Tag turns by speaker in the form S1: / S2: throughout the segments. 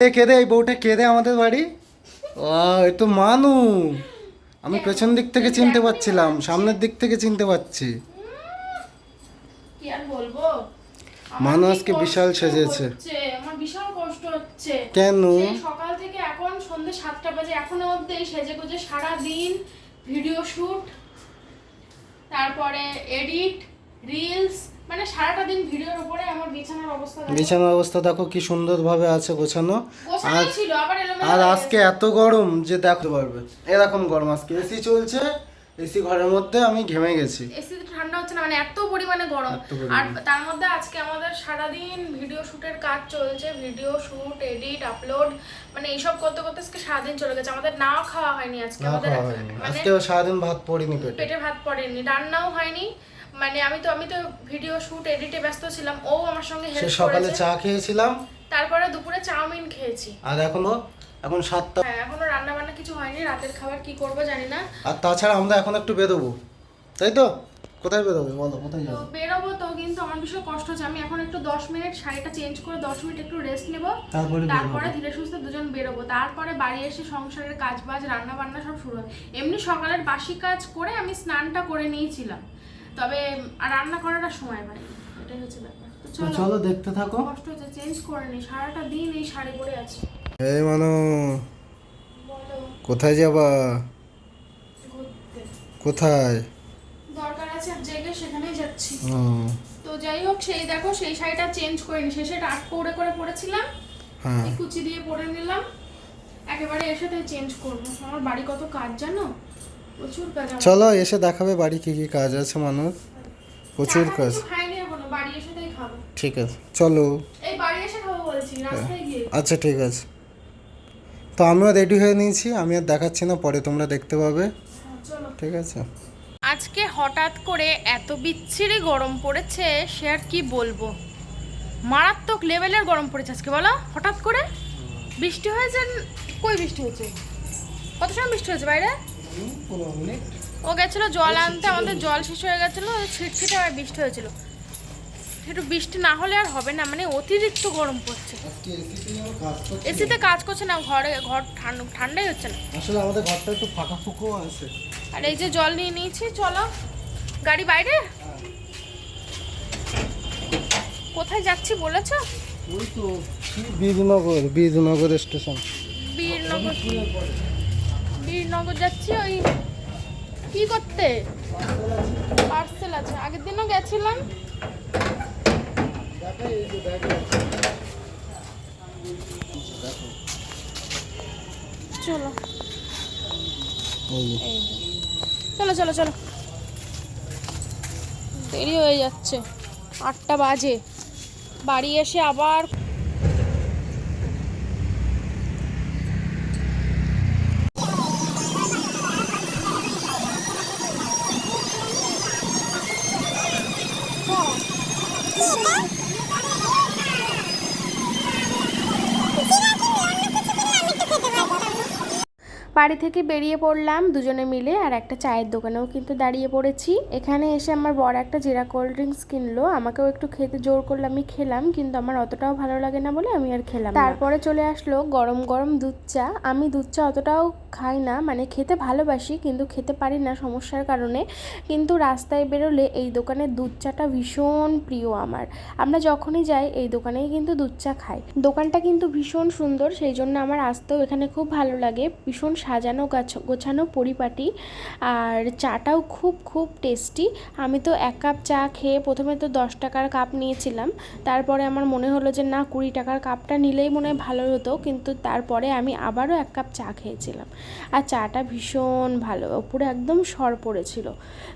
S1: কেঁদে এই বউটা কেঁদে আমাদের বাড়ি? ও এ তো মানু। আমি পেছন দিক থেকে চিনতে পারছিলাম সামনের দিক থেকে চিনতে পারছি।
S2: কি আর বলব?
S1: মানু আজকে বিশাল সেজেছে।
S2: আমার বিশাল কষ্ট হচ্ছে।
S1: কেন?
S2: সকাল থেকে এখন সন্ধ্যে সাতটা বাজে এখনও অব্দি এই সেজে গুজে সারা দিন ভিডিও শুট তারপরে এডিট রিলস মানে সারাটা দিন ভিডিওর উপরে আমার বিছানার অবস্থা দেখো।
S1: বিছানার অবস্থা দেখো কি সুন্দরভাবে আছে গোছানো। আর
S2: ছিল আবার
S1: আর আজকে এত গরম যে দেখতে পারবে। এরকম গরম আজকে। এসি চলছে এসি ঘরের মধ্যে আমি ঘেমে গেছি।
S2: এসি ঠান্ডা হচ্ছে না মানে এত পরিমাণে গরম। আর তার মধ্যে আজকে আমাদের সারাদিন ভিডিও শুটের কাজ চলছে ভিডিও শুট এডিট আপলোড মানে এইসব করতে করতে আজকে সারাদিন চলে গেছে। আমাদের নাও খাওয়া হয়নি আজকে আমাদের মানে
S1: আজকেও সারাদিন ভাত পড়িনি পেটে।
S2: পেটে ভাত পড়েনি রান্নাও হয়নি। মানে আমি তো আমি তো ভিডিও শুট এডিটে ব্যস্ত ছিলাম ও আমার সঙ্গে হেল্প
S1: সকালে চা খেয়েছিলাম।
S2: তারপরে দুপুরে চাউমিন খেয়েছি।
S1: আর এখনও এখন সাতটা।
S2: হ্যাঁ এখনও রান্না বান্না কিছু হয়নি রাতের খাবার কি করব জানি না।
S1: আর তাছাড়া আমরা এখন একটু বেরোবো। তাই তো? কোথায় বেরোবে বলো কোথায় যাব?
S2: বেরোবো তো কিন্তু আমার ভীষণ কষ্ট হচ্ছে। আমি এখন একটু দশ মিনিট শাড়িটা চেঞ্জ করে দশ মিনিট একটু রেস্ট নেব।
S1: তারপরে
S2: তারপরে ধীরে সুস্থে দুজন বেরোবো। তারপরে বাড়ি এসে সংসারের কাজ বাজ রান্না বান্না সব শুরু হয়। এমনি সকালের বাসি কাজ করে আমি স্নানটা করে নিয়েছিলাম। তবে আর রান্না করাটা সময় পাইনি এটাই হচ্ছে ব্যাপার। তো চলো
S1: দেখতে থাকো।
S2: কষ্ট হচ্ছে চেঞ্জ করে নি। সারাটা দিন এই শাড়ি পরে আছি।
S1: এই মানো কোথায় যাবা? কোথায়?
S2: দরকার আছে এক জায়গায় সেখানেই যাচ্ছি। তো যাই হোক সেই দেখো সেই শাড়িটা চেঞ্জ করে নি। শেষে আট করে করে পরেছিলাম।
S1: হ্যাঁ।
S2: কুচি দিয়ে পরে নিলাম। একেবারে এসে তাই চেঞ্জ করব। আমার বাড়ি কত কাজ জানো।
S1: চলো এসে দেখাবে বাড়ি কি কি কাজ আছে মানুষ। প্রচুর কাজ।
S2: কিছু খাইনি এখনও বাড়ি এসে তাই খাব।
S1: ঠিক আছে চলো।
S2: এই বাড়ি এসে খাব বলছি রাস্তায় গিয়ে।
S1: আচ্ছা ঠিক আছে। তো আমিও রেডি হয়ে নিয়েছি আমি আর দেখাচ্ছি না পরে তোমরা দেখতে পাবে।
S2: হ্যাঁ,
S1: ঠিক আছে।
S2: আজকে হঠাৎ করে এত বিচ্ছিরি গরম পড়েছে সে আর কি বলব? মারাত্মক লেভেলের গরম পড়েছে আজকে বলো? হঠাৎ করে? বৃষ্টি হয়েছে কই বৃষ্টি হয়েছে কত সময় বৃষ্টি হয়েছে বাইরে? ও গেছিল জল আনতে আমাদের জল শেষ হয়ে গেছিল ছিটছিটে আর বৃষ্টি হয়েছিল। একটু বৃষ্টি না হলে আর হবে না মানে অতিরিক্ত গরম পড়ছে। এসিতে কাজ করছে না ঘরে ঘর ঠান্ডা ঠান্ডাই হচ্ছে না।
S1: আসলে আমাদের ঘরটা একটু ফাঁকা ফুকো আছে।
S2: আর এই যে জল নিয়ে নিয়েছি চলো। গাড়ি বাইরে? কোথায় যাচ্ছি বলেছ?
S1: ওই তো বীরনগর বীরনগর স্টেশন।
S2: বীরনগর। বীরনগর যাচ্ছি ওই কি করতে? পার্সেল আছে। আগের দিনও গেছিলাম। চলো। এই চলো চলো চলো। দেরি হয়ে যাচ্ছে। আটটা বাজে। বাড়ি এসে আবার oldu? বাড়ি থেকে বেরিয়ে পড়লাম দুজনে মিলে আর একটা চায়ের দোকানেও কিন্তু দাঁড়িয়ে পড়েছি। এখানে এসে আমার বড় একটা জিরা কোল্ড ড্রিঙ্কস কিনলো। আমাকেও একটু খেতে জোর করলে, আমি খেলাম, কিন্তু আমার অতটাও ভালো লাগে না বলে আমি আর খেলাম তারপরে চলে আসলো গরম গরম দুধ চা। আমি দুধ চা অতটাও খাই না মানে খেতে ভালোবাসি, কিন্তু খেতে পারি না সমস্যার কারণে। কিন্তু রাস্তায় বেরোলে এই দোকানের দুধ চাটা ভীষণ প্রিয় আমার। আমরা যখনই যাই, এই দোকানেই কিন্তু দুধ চা খাই। দোকানটা কিন্তু ভীষণ সুন্দর, সেই জন্য আমার আসতেও এখানে খুব ভালো লাগে। ভীষণ সাজানো, গাছ- গোছানো পরিপাটি আর চাটাও খুব খুব টেস্টি। আমি তো এক কাপ চা খেয়ে প্রথমে তো দশ টাকার কাপ নিয়েছিলাম। তারপরে আমার মনে হলো যে, না, কুড়ি টাকার কাপটা নিলেই মনে হয় ভালো হতো। কিন্তু তারপরে আমি আবারও এক কাপ চা খেয়েছিলাম। আর চাটা ভীষণ ভালো, পুরো একদম সর পড়েছিল।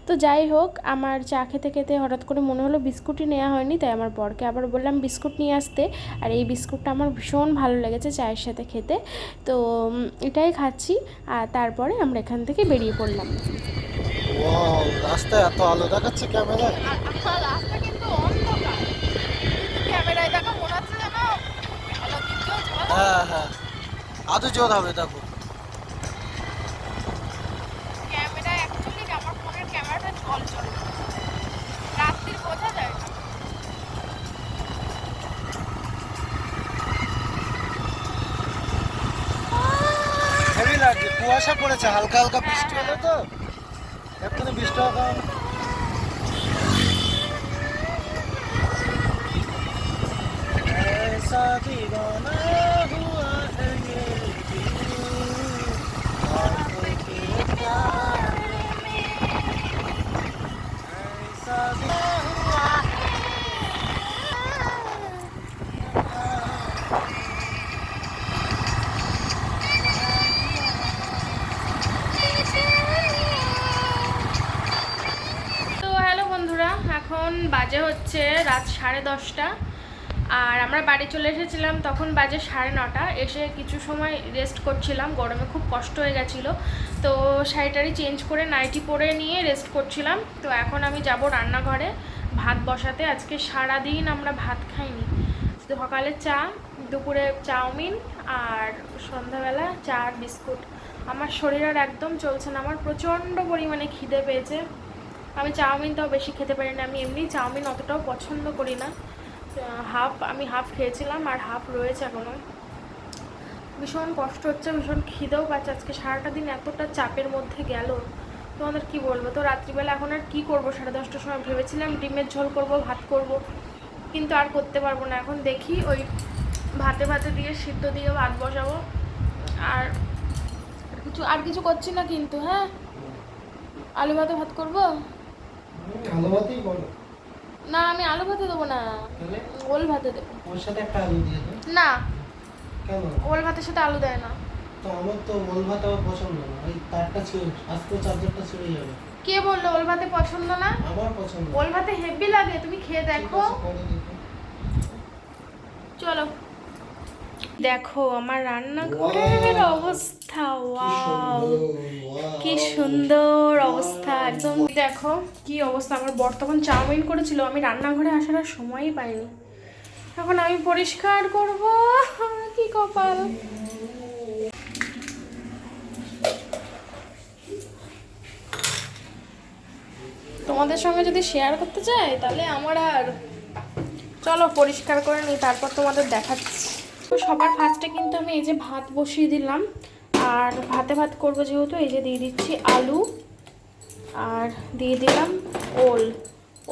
S2: তো যাই হোক, আমার চা খেতে খেতে হঠাৎ করে মনে হলো বিস্কুটই নেওয়া হয়নি, তাই আমার বরকে আবার বললাম, বিস্কুট নিয়ে আসতে। আর এই বিস্কুটটা আমার ভীষণ ভালো লেগেছে চায়ের সাথে খেতে। তো এটাই খাচ্ছি। আর তারপরে আমরা এখান থেকে বেরিয়ে পড়লাম।
S1: ওয়াও রাস্তায় এত আলো দেখাচ্ছে ক্যামেরায়।
S2: রাস্তা কিন্তু অন্ধকার ক্যামেরায় দেখা মনে হচ্ছে যেন
S1: হ্যাঁ হ্যাঁ। আদৌ জোর হবে দেখো।
S2: ক্যামেরা অ্যাকচুয়ালি আমার ফোনের ক্যামেরাটা জল জল রাত্রির বোঝা যায় আর
S1: কি কুয়াশা পড়েছে হালকা হালকা বৃষ্টি হলো তো। এক্ষুনি বৃষ্টি হওয়া কারণ
S2: হচ্ছে রাত সাড়ে দশটা। আর আমরা বাড়ি চলে এসেছিলাম তখন বাজে সাড়ে নটা। এসে কিছু সময় রেস্ট করছিলাম। গরমে খুব কষ্ট হয়ে গেছিল। তো শাড়িটারি চেঞ্জ করে নাইটি পরে নিয়ে রেস্ট করছিলাম। তো এখন আমি যাব রান্নাঘরে ভাত বসাতে। আজকে সারা দিন আমরা ভাত খাইনি। সকালে চা, দুপুরে চাউমিন আর সন্ধ্যাবেলা চা আর বিস্কুট। আমার শরীর আর একদম চলছে না। আমার প্রচণ্ড পরিমাণে খিদে পেয়েছে। আমি চাউমিনটাও বেশি খেতে পারি না, আমি এমনি চাউমিন অতটাও পছন্দ করি না। হাফ আমি হাফ খেয়েছিলাম আর হাফ রয়েছে এখনও ভীষণ কষ্ট হচ্ছে, ভীষণ খিদেও পাচ্ছে, আজকে সারাটা দিন এতটা চাপের মধ্যে গেল। তোমাদের কি বলব? তো রাত্রিবেলা এখন আর কি করব? সাড়ে দশটার সময় ভেবেছিলাম ডিমের ঝোল করব, ভাত করব, কিন্তু আর করতে পারব না। এখন দেখি ওই ভাতে ভাতে দিয়ে সিদ্ধ দিয়ে ভাত বসাবো। আর কিছু আর কিছু করছি না কিন্তু হ্যাঁ? আলু ভাতে ভাত করব?
S1: আলু ভাতেই বলো।
S2: না আমি আলু ভাতে দেবো না। ওল ভাতে দেবো।
S1: ওর সাথে একটা আলু দিয়ে দাও।
S2: না।
S1: কেন?
S2: ওল ভাতের সাথে আলু দেয় না।
S1: তো আমার তো ওল ভাত আমার পছন্দ না। ওই তারটা ছিল আজকে চার্জারটা ছিঁড়ে যাবে।
S2: কে বলল ওল ভাতে পছন্দ না?
S1: আমার পছন্দ
S2: ওল ভাতে হেভি লাগে তুমি খেয়ে দেখো।
S1: করে।
S2: চলো। দেখো আমার রান্নাঘরের
S1: Wow!
S2: অবস্থা ওয়াও কি সুন্দর অবস্থা। একদম দেখো কি অবস্থা আমার বর তখন চাউমিন করেছিল আমি রান্নাঘরে আসার আর সময়ই পাইনি। এখন আমি পরিষ্কার করব কি কপাল। তোমাদের সঙ্গে যদি শেয়ার করতে চাই তাহলে আমার আর চলো পরিষ্কার করে নিই তারপর তোমাদের দেখাচ্ছি। সবার ফার্স্টে কিন্তু আমি এই যে ভাত বসিয়ে দিলাম। আর ভাতে ভাত করব যেহেতু এই যে দিয়ে দিচ্ছি আলু আর দিয়ে দিলাম ওল।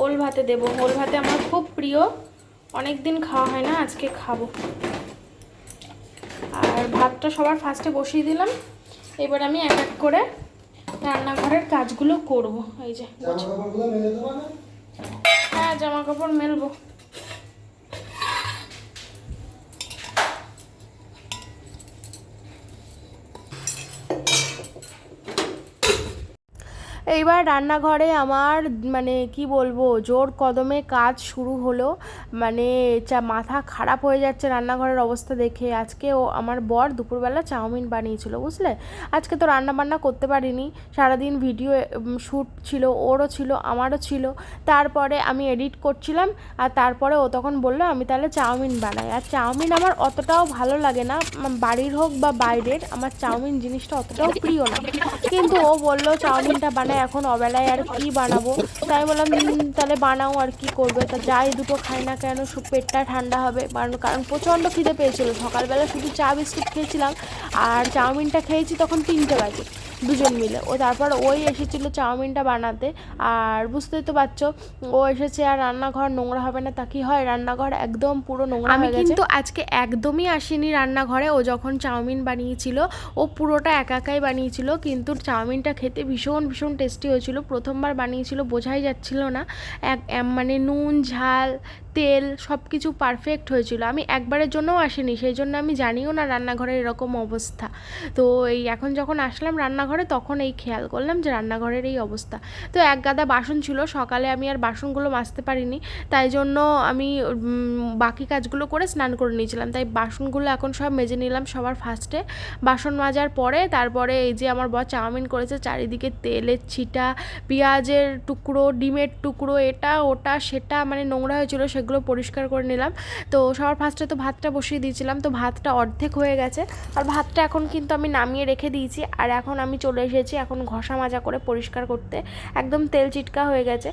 S2: ওল ভাতে দেবো। ওল ভাতে আমার খুব প্রিয়। অনেক দিন খাওয়া হয় না আজকে খাব। আর ভাতটা সবার ফার্স্টে বসিয়ে দিলাম। এবার আমি এক এক করে রান্নাঘরের কাজগুলো করব। এই যে হ্যাঁ জামা কাপড় মেলবো। এইবার রান্নাঘরে আমার মানে কি বলব জোর কদমে কাজ শুরু হলো। মানে চা, মাথা খারাপ হয়ে যাচ্ছে রান্নাঘরের অবস্থা দেখে। আজকে ও আমার বর দুপুরবেলা চাউমিন বানিয়েছিল, বুঝলে? আজকে তো রান্না বান্না করতে পারিনি। সারাদিন ভিডিও শ্যুট ছিল, ওরও ছিল, আমারও ছিল। তারপরে আমি এডিট করছিলাম, আর তারপরে ও তখন বলল, আমি তাহলে চাউমিন বানাই। আর চাউমিন আমার অতটাও ভালো লাগে না বাড়ির হোক বা বাইরের, আমার চাউমিন জিনিসটা অতটাও প্রিয় না। কিন্তু ও বলল, চাউমিনটা বানাই, এখন অবেলায় আর কি বানাবো? তাই বললাম তাহলে বানাও আর কি করবে। তা যাই, দুটো খাই না কেন পেটটা ঠান্ডা হবে। কারণ কারণ প্রচণ্ড খিদে পেয়েছিল। সকালবেলা শুধু চা বিস্কুট খেয়েছিলাম, আর চাউমিনটা খেয়েছি তখন তিনটে বাজে। দুজন মিলে। ও তারপর ওই এসেছিল চাউমিনটা বানাতে। আর বুঝতেই তো পারছ ও এসেছে আর রান্নাঘর নোংরা হবে না তা কি হয়? রান্নাঘর একদম পুরো নোংরা আমি কিন্তু আজকে একদমই আসিনি রান্নাঘরে। ও যখন চাউমিন বানিয়েছিল ও পুরোটা একা একাই বানিয়েছিল। কিন্তু চাউমিনটা খেতে ভীষণ ভীষণ টেস্টি হয়েছিল। প্রথমবার বানিয়েছিল বোঝাই যাচ্ছিল না। এক মানে নুন ঝাল তেল সব কিছু পারফেক্ট হয়েছিল। আমি একবারের জন্যও আসিনি সেই জন্য আমি জানিও না রান্নাঘরের এরকম অবস্থা। তো এই এখন যখন আসলাম রান্নাঘরে তখন এই খেয়াল করলাম যে রান্নাঘরের এই অবস্থা। তো এক গাদা বাসন ছিল, সকালে আমি আর বাসনগুলো মাজতে পারিনি। তাই জন্য আমি বাকি কাজগুলো করে স্নান করে নিয়েছিলাম। তাই বাসনগুলো এখন সব মেজে নিলাম সবার ফার্স্টে। বাসন মাজার পরে তারপরে এই যে আমার বর চাউমিন করেছে, চারিদিকে তেলের ছিটা, পেঁয়াজের টুকরো, ডিমের টুকরো, এটা, ওটা, সেটা মানে নোংরা হয়েছিল, সেগুলো পরিষ্কার করে নিলাম। তো সবার ফার্স্টে তো ভাতটা বসিয়ে দিয়েছিলাম, তো ভাতটা অর্ধেক হয়ে গেছে। আর ভাতটা এখন কিন্তু আমি নামিয়ে রেখে দিয়েছি। আর এখন আমি চলে এসেছি এখন ঘষা মাজা করে পরিষ্কার করতে। একদম তেল চিটকা হয়ে গেছে।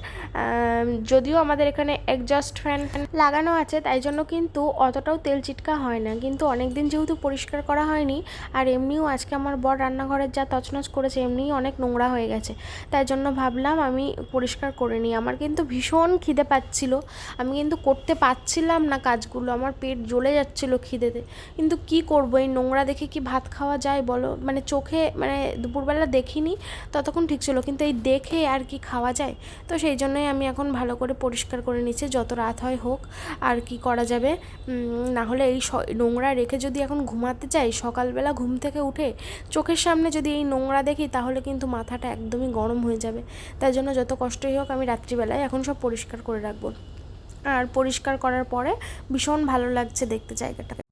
S2: যদিও আমাদের এখানে এক্সজস্ট ফ্যান লাগানো আছে, তাই জন্য কিন্তু অতটাও তেল চিটকা হয় না। কিন্তু অনেক দিন যেহেতু পরিষ্কার করা হয়নি, আর এমনিও আজকে আমার বর রান্নাঘরের যা তছনছ করেছে, এমনিই অনেক নোংরা হয়ে গেছে। তাই জন্য ভাবলাম আমি পরিষ্কার করে নিই। আমার কিন্তু ভীষণ খিদে পাচ্ছিল। আমি কিন্তু করতে পারছিলাম না কাজগুলো। আমার পেট জ্বলে যাচ্ছিল খিদেতে। কিন্তু কি করব? এই নোংরা দেখে কি ভাত খাওয়া যায় বলো? মানে চোখে মানে দুপুরবেলা দেখিনি, ততক্ষণ ঠিক ছিল। কিন্তু এই দেখে আর কি খাওয়া যায়? তো সেই জন্যই আমি এখন ভালো করে পরিষ্কার করে নিচ্ছি, যত রাত হয় হোক, আর কি করা যাবে। না হলে এই নোংরা রেখে যদি এখন ঘুমাতে চাই, সকালবেলা ঘুম থেকে উঠে চোখের সামনে যদি এই নোংরা দেখি, তাহলে কিন্তু মাথাটা একদমই গরম হয়ে যাবে। তাই জন্য যত কষ্টই হোক, আমি রাত্রিবেলায় এখন সব পরিষ্কার করে রাখব। আর পরিষ্কার করার পরে ভীষণ ভালো লাগছে দেখতে জায়গাটাকে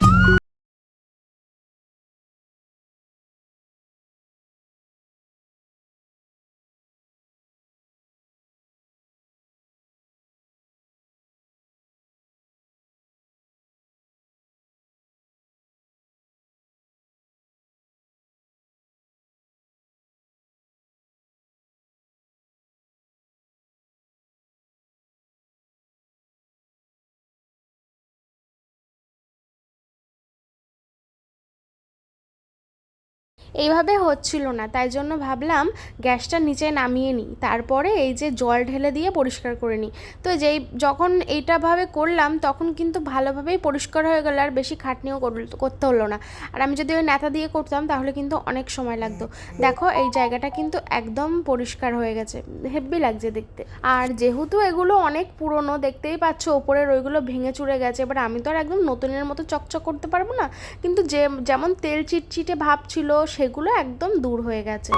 S2: এইভাবে হচ্ছিল না, তাই জন্য ভাবলাম গ্যাসটা নিচে নামিয়ে নিই। তারপরে এই যে জল ঢেলে দিয়ে পরিষ্কার করে নিই। তো যেই যখন এইটাভাবে করলাম, তখন কিন্তু ভালোভাবেই পরিষ্কার হয়ে গেল আর বেশি খাটনিও করতে হলো না। আর আমি যদি ওই নেতা দিয়ে করতাম, তাহলে কিন্তু অনেক সময় লাগতো। দেখো, এই জায়গাটা কিন্তু একদম পরিষ্কার হয়ে গেছে। হেব্বি লাগছে দেখতে। আর যেহেতু এগুলো অনেক পুরনো, দেখতেই পাচ্ছ, ওপরের ওইগুলো ভেঙে চুরে গেছে। এবার আমি তো আর একদম নতুনের মতো চকচক করতে পারব না। কিন্তু যে, যেমন তেল চিটচিটে ভাব ছিল সেগুলো একদম দূর হয়ে গেছে।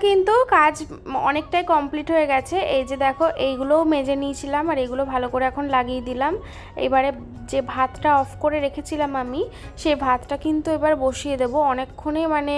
S2: কিন্তু কাজ অনেকটাই কমপ্লিট হয়ে গেছে। এই যে দেখো, এইগুলোও মেজে নিয়েছিলাম আর এগুলো ভালো করে এখন লাগিয়ে দিলাম। এবারে যে ভাতটা অফ করে রেখেছিলাম আমি, সেই ভাতটা কিন্তু এবার বসিয়ে দেব। অনেকক্ষণে মানে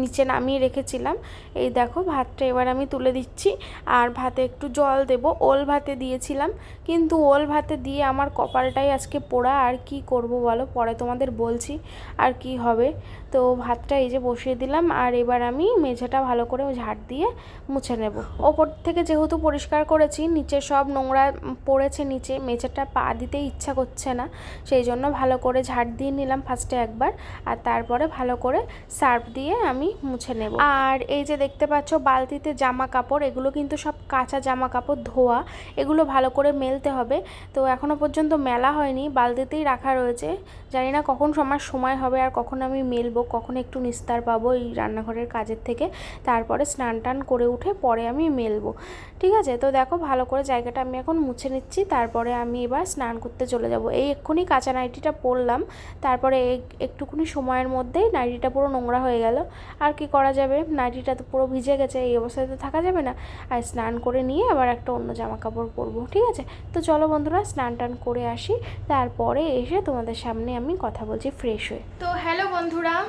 S2: নিচে নামিয়ে রেখেছিলাম। এই দেখো, ভাতটা এবার আমি তুলে দিচ্ছি। আর ভাতে একটু জল দেব। ওল ভাতে দিয়েছিলাম। কিন্তু ওল ভাতে দিয়ে আমার কপালটাই আজকে পোড়া। আর কি করব বলো? পরে তোমাদের বলছি আর কি হবে। তো ভাতটা এই যে বসিয়ে দিলাম, আর এবার আমি মেঝেটা ভালো করে ঝাড় দিয়ে মুছে নেব। ওপর থেকে যেহেতু পরিষ্কার করেছি, নিচে সব নোংরা পড়েছে নিচে, মেঝেটা পা দিতে ইচ্ছা করছে না, সেই জন্য ভালো করে ঝাড় দিয়ে নিলাম ফার্স্টে একবার, আর তারপরে ভালো করে সার্ফ দিয়ে আমি মুছে নেব। আর এই যে দেখতে পাচ্ছ, বালতিতে জামা কাপড়, এগুলো কিন্তু সব কাঁচা জামা কাপড়, ধোয়া, এগুলো ভালো করে মেলতে হবে। তো এখনও পর্যন্ত মেলা হয়নি, বালতিতেই রাখা রয়েছে। জানি না কখন আমার সময় হবে, আর কখন আমি মেলবো। কখন একটু নিস্তার পাবো এই রান্নাঘরের কাজের থেকে। তারপরে স্নান টান করে উঠে পরে আমি মেলবো। ঠিক আছে? তো দেখো, ভালো করে জায়গাটা আমি এখন মুছে নিচ্ছি। তারপরে আমি এবার স্নান করতে চলে যাব। এই এক্ষুনি কাঁচা নাইটিটা পরলাম। তারপরে এক- একটুখানি সময়ের মধ্যেই নাইটিটা পুরো নোংরা হয়ে গেল। আর কি করা যাবে? নাইটিটা তো পুরো ভিজে গেছে, এই অবস্থায় তো থাকা যাবে না। আর স্নান করে নিয়ে আবার একটা অন্য জামা কাপড় পরবো। ঠিক আছে? তো চলো বন্ধুরা, স্নান টান করে আসি। তারপরে এসে তোমাদের সামনে আমি কথা বলছি ফ্রেশ হয়ে। তো হ্যালো বন্ধুরা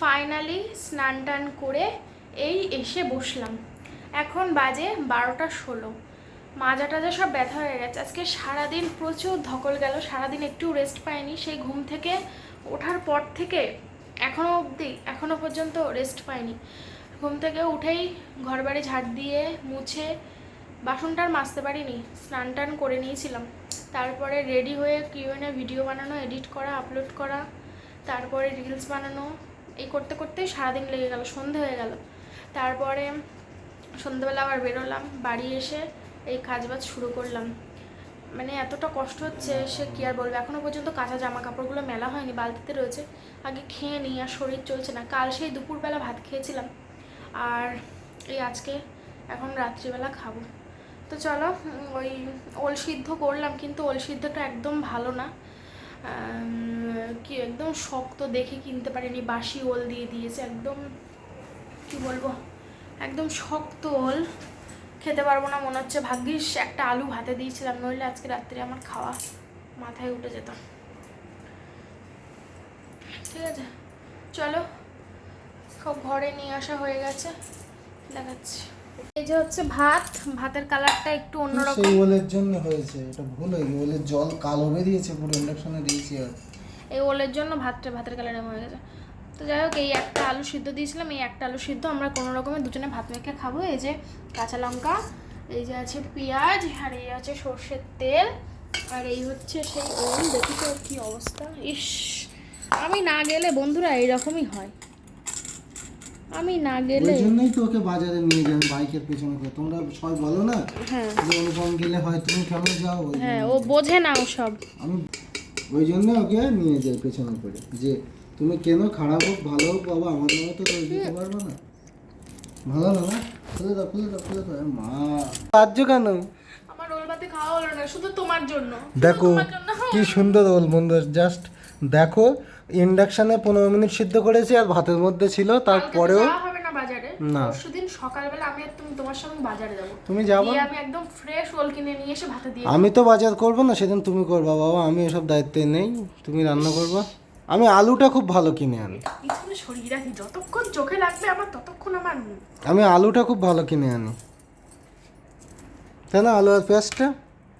S2: ফাইনালি স্নান টান করে এই এসে বসলাম। এখন বাজে বারোটা ষোলো। মাজা টাজা সব ব্যথা হয়ে গেছে। আজকে সারাদিন প্রচুর ধকল গেল, সারাদিন একটু রেস্ট পাইনি। সেই ঘুম থেকে ওঠার পর থেকে এখনও অবধি এখনও পর্যন্ত রেস্ট পাইনি। ঘুম থেকে উঠেই ঘর বাড়ি ঝাড় দিয়ে মুছে বাসনটা আর মাজতে পারিনি, স্নান টান করে নিয়েছিলাম। তারপরে রেডি হয়ে কিউএনে ভিডিও বানানো এডিট করা আপলোড করা, তারপরে রিলস বানানো এই করতে করতে সারাদিন লেগে গেল, সন্ধে হয়ে গেল। তারপরে সন্ধ্যেবেলা আবার বেরোলাম, বাড়ি এসে এই কাজবাজ শুরু করলাম। মানে এতটা কষ্ট হচ্ছে, সে কি আর বলবে? এখনও পর্যন্ত কাঁচা জামা কাপড়গুলো মেলা হয়নি, বালতিতে রয়েছে। আগে খেয়ে নিই, আর শরীর চলছে না। কাল সেই দুপুরবেলা ভাত খেয়েছিলাম। আর এই আজকে এখন রাত্রিবেলা খাব। তো চলো ওই ওল সিদ্ধ করলাম, কিন্তু ওল সিদ্ধটা একদম ভালো না। কি একদম শক্ত দেখে কিনতে পারিনি, বাসি ওল দিয়ে দিয়েছে, একদম, কি বলব, একদম শক্ত ওল। খেতে পারব না, মনে হচ্ছে ভাগ্যিস একটা আলু ভাতে দিয়েছিলাম, নইলে আজকে রাত্রে আমার খাওয়া মাথায় উঠে যেত। ঠিক আছে, চলো, সব ঘরে নিয়ে আসা হয়ে গেছে, দেখাচ্ছি। এই যে হচ্ছে ভাত ভাতের কালারটা একটু অন্যরকম।
S1: সেই ওলের জন্য হয়েছে এটা ভুল হয়ে গেছে ওলের জল কালো বেরিয়েছে পুরো ইন্ডাকশনে দিয়েছি আর।
S2: এই ওলের জন্য ভাতটা ভাতের কালার এমন হয়ে গেছে। তো যাই হোক এই একটা আলু সিদ্ধ দিয়েছিলাম এই একটা আলু সিদ্ধ আমরা কোনো রকমের দুজনে ভাত মেখে খাব। এই যে কাঁচা লঙ্কা এই যে আছে পেঁয়াজ আর এই আছে সর্ষের তেল আর এই হচ্ছে সেই ওল। দেখি তো কি অবস্থা। ইস আমি না গেলে বন্ধুরা এইরকমই হয়। আমি না গেলে
S1: ওই জন্যই তো ওকে বাজারে নিয়ে যান বাইকের পেছনে করে। তোমরা সবাই বলো না
S2: হ্যাঁ।
S1: যে অনুপম গেলে হয় তুমি কেন যাও?
S2: হ্যাঁ ও বোঝে না ও সব
S1: আমি ওই জন্য ওকে নিয়ে যাই পেছনে করে। যে তুমি কেন খারাপ হোক ভালো হোক বাবা আমাদের মতো তো তুমি দিতে পারব না। ভালো না না? খুলে দাও খুলে দাও খুলে দাও। মা। রাজ্য কেন?
S2: আমার ওল ভাতে খাওয়া হলো না শুধু তোমার জন্য।
S1: দেখো কি সুন্দর ওল বন্ধু জাস্ট দেখো ইন্ডাকশনে পনেরো মিনিট সিদ্ধ করেছি আর ভাতের মধ্যে ছিল তারপরেও
S2: হবে না বাজারে।
S1: না।
S2: পরশুদিন সকালবেলা আমি আর তুমি তোমার সঙ্গে বাজারে যাব।
S1: তুমি যাব
S2: আমি একদম ফ্রেশ ওল কিনে নিয়ে এসে ভাতে দিয়ে
S1: আমি তো বাজার করব না সেদিন তুমি করবা বাবা আমি এসব দায়িত্বে নেই তুমি রান্না করবা। আমি আলুটা খুব ভালো কিনে আনি।
S2: পিছনে সরিয়ে রাখি যতক্ষণ চোখে লাগবে আমার ততক্ষণ আমার
S1: আমি আলুটা খুব ভালো কিনে আনি। তাই না আলু আর পেঁয়াজটা?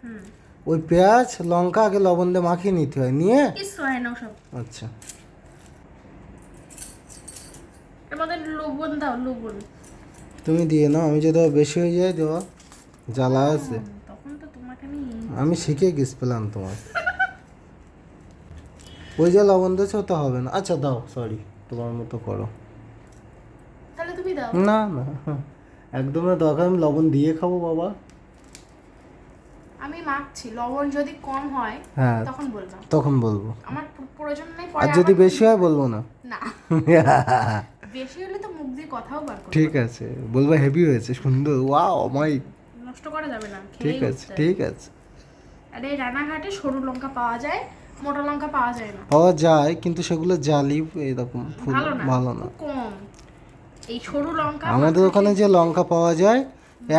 S2: হুম।
S1: ওই পেঁয়াজ লঙ্কা আগে লবণ দিয়ে মাখিয়ে নিতে হয়। নিয়ে?
S2: কিছু হয় না সব
S1: আচ্ছা।
S2: এর লবণ দাও লবণ।
S1: তুমি দিয়ে নাও আমি যদি বেশি হয়ে যায় দেওয়া জ্বালা আছে।
S2: তখন তো তোমাকে আমি
S1: আমি শিখে গেছি পেলাম তোমার ওই যে লবণ দিয়েছে তো হবে না। আচ্ছা দাও সরি তোমার মতো করো।
S2: তাহলে তুমি দাও।
S1: না না একদম না দরকার আমি লবণ দিয়ে খাব বাবা।
S2: আমি মাখছি লবণ যদি কম হয়
S1: হ্যাঁ
S2: তখন বলবা
S1: তখন বলব।
S2: আমার প্র- প্রয়োজন নেই
S1: আর যদি বেশি হয় বলব না।
S2: না। বেশি হলে তো মুখ দিয়ে কথাও বার করব
S1: ঠিক আছে বলব হেভি হয়েছে সুন্দর। ওয়াও মাই
S2: নষ্ট করা যাবে না
S1: ঠিক আছে ঠিক আছে।
S2: আর রানাঘাটে সরু লঙ্কা পাওয়া যায় মোটা লঙ্কা পাওয়া যায় না।
S1: পাওয়া যায় কিন্তু সেগুলো জালি এরকম ফুল
S2: ভালো না
S1: ভালো না।
S2: কম। এই সরু লঙ্কা
S1: আমাদের ওখানে যে লঙ্কা পাওয়া যায়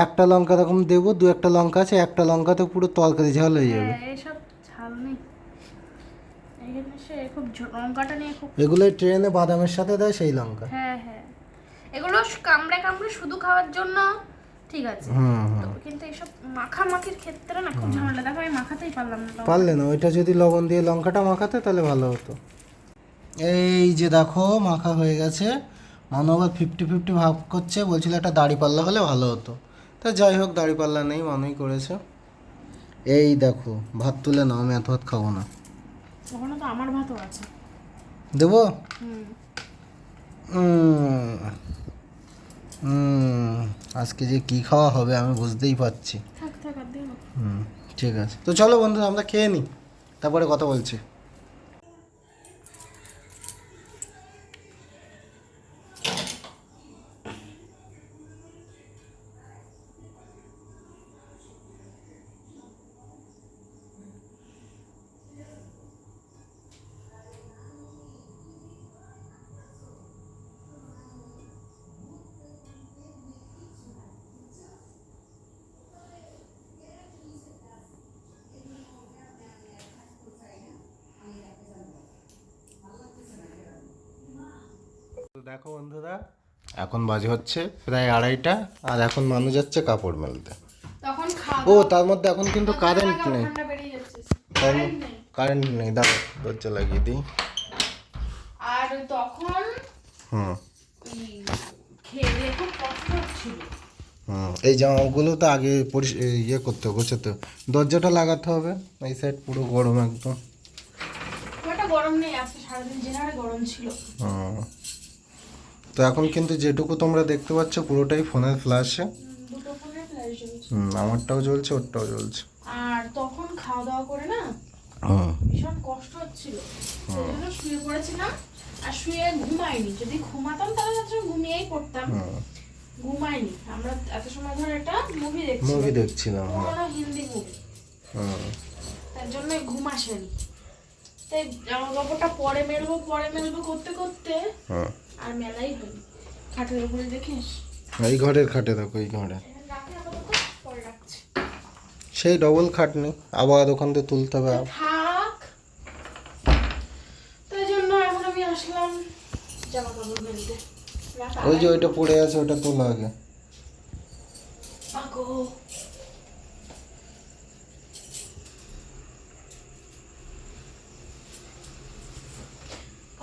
S1: একটা লঙ্কা এরকম দেবো দু একটা লঙ্কা আছে একটা লঙ্কাতে পুরো তরকারি ঝাল হয়ে যাবে।
S2: হ্যাঁ, ঝাল নেই। খুব
S1: এগুলো ট্রেনে বাদামের সাথে দেয় সেই লঙ্কা।
S2: হ্যাঁ হ্যাঁ। এগুলো কামড়ে কামড়ে শুধু খাওয়ার জন্য ঠিক আছে। কিন্তু মাখামাখির ক্ষেত্রে না খুব ঝামেলা। দেখো আমি মাখাতেই পারলাম না
S1: পারলে না ওইটা যদি লবণ দিয়ে লঙ্কাটা মাখাতে তাহলে ভালো হতো। এই যে দেখো মাখা হয়ে গেছে। মানু আবার ফিফটি ফিফটি ভাব করছে বলছিল একটা দাড়ি পাল্লা হলে ভালো হতো। তা যাই হোক দাড়ি পাল্লা নেই মানুই করেছে। এই দেখো ভাত তুলে নাও আমি এত ভাত খাব না।
S2: ওখানে তো আমার ভাতও আছে।
S1: দেবো? আজকে যে কি খাওয়া হবে আমি বুঝতেই পারছি। হুম ঠিক আছে। তো চলো বন্ধু আমরা খেয়ে নিই তারপরে কথা বলছি। দেখো বন্ধুরা। এখন বাজে হচ্ছে প্রায় আড়াইটা আর এখন মানুষ যাচ্ছে কাপড় মেলতে। ও তার মধ্যে এখন কিন্তু কারেন্ট নেই। কারেন্ট নেই। দাঁড়ো দরজা লাগিয়ে দিই।
S2: আর তখন
S1: হুম। হুম এই জামাগুলো তো আগে এই ইয়ে করতে হবে গোছাতে দরজাটা লাগাতে হবে এই সাইড পুরো গরম একদম।
S2: গরম নেই আজকে সারাদিন হারে গরম ছিল।
S1: হুম। তো এখন কিন্তু যেটুকু তোমরা দেখতে পাচ্ছ পুরোটাই ফোনের ফ্ল্যাশে। হুম আমারটাও জ্বলছে ওরটাও জ্বলছে।
S2: আর তখন খাওয়া দাওয়া করে না? ভীষণ কষ্ট হচ্ছিল। সেই শুয়ে পড়েছিলাম আর শুয়ে ঘুমাইনি। যদি ঘুমাতাম তাহলে হচ্ছে ঘুমিয়েই পড়তাম। ঘুমাইনি। আমরা এত সময় ধরে একটা মুভি দেখছি
S1: মুভি দেখছিলাম
S2: পুরোনো হিন্দি মুভি তার জন্য ঘুম আসেনি। তাই জামা কাপড়টা পরে মেলবো পরে মেলবো করতে করতে আর মেলাই হয়নি খাটের উপরে দেখিস?
S1: এই ঘরের খাটে দেখো এই ঘরে। সেই ডবল খাট নেই। আবার ওখান থেকে তুলতে হবে
S2: থাক। তাই জন্য এখন আমি আসলাম জামা কাপড় মেলতে
S1: ওই যে ওইটা পড়ে আছে ওটা তোলা আগে।
S2: আগো।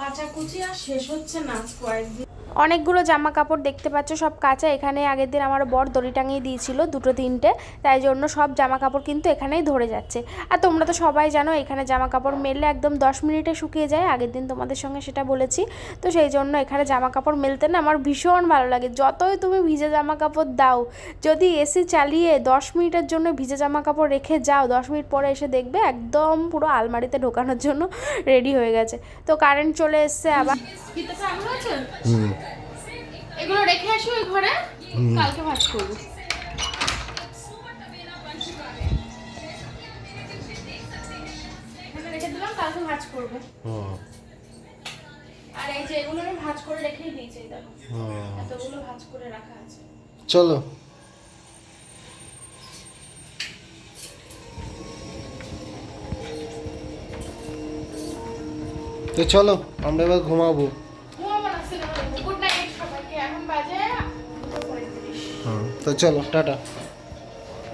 S2: কাচাকুচি আর শেষ হচ্ছে না কয়েকদিন। অনেকগুলো জামা কাপড় দেখতে পাচ্ছ সব কাঁচা। এখানে আগের দিন আমার বর দড়ি টাঙিয়ে দিয়েছিল দুটো তিনটে তাই জন্য সব জামা কাপড় কিন্তু এখানেই ধরে যাচ্ছে। আর তোমরা তো সবাই জানো এখানে জামা কাপড় মেললে একদম দশ মিনিটে শুকিয়ে যায় আগের দিন তোমাদের সঙ্গে সেটা বলেছি। তো সেই জন্য এখানে জামা কাপড় মেলতে না আমার ভীষণ ভালো লাগে। যতই তুমি ভিজে জামা কাপড় দাও যদি এসি চালিয়ে দশ মিনিটের জন্য ভিজে জামা কাপড় রেখে যাও দশ মিনিট পরে এসে দেখবে একদম পুরো আলমারিতে ঢোকানোর জন্য রেডি হয়ে গেছে। তো কারেন্ট চলে এসছে আবার।
S1: হুম।
S2: এগুলো রেখে আসি ওই ঘরে। কালকে ভাজ করব। এখানে রেখে দিলাম কালকে ভাজ করব। আর এই যে এগুলো আমি ভাজ করে রেখেই দিয়েছি দেখো। এতগুলো ভাজ করে রাখা আছে।
S1: চলো। তো চলো আমরা এবার ঘুমাবো। তো চলো টাটা।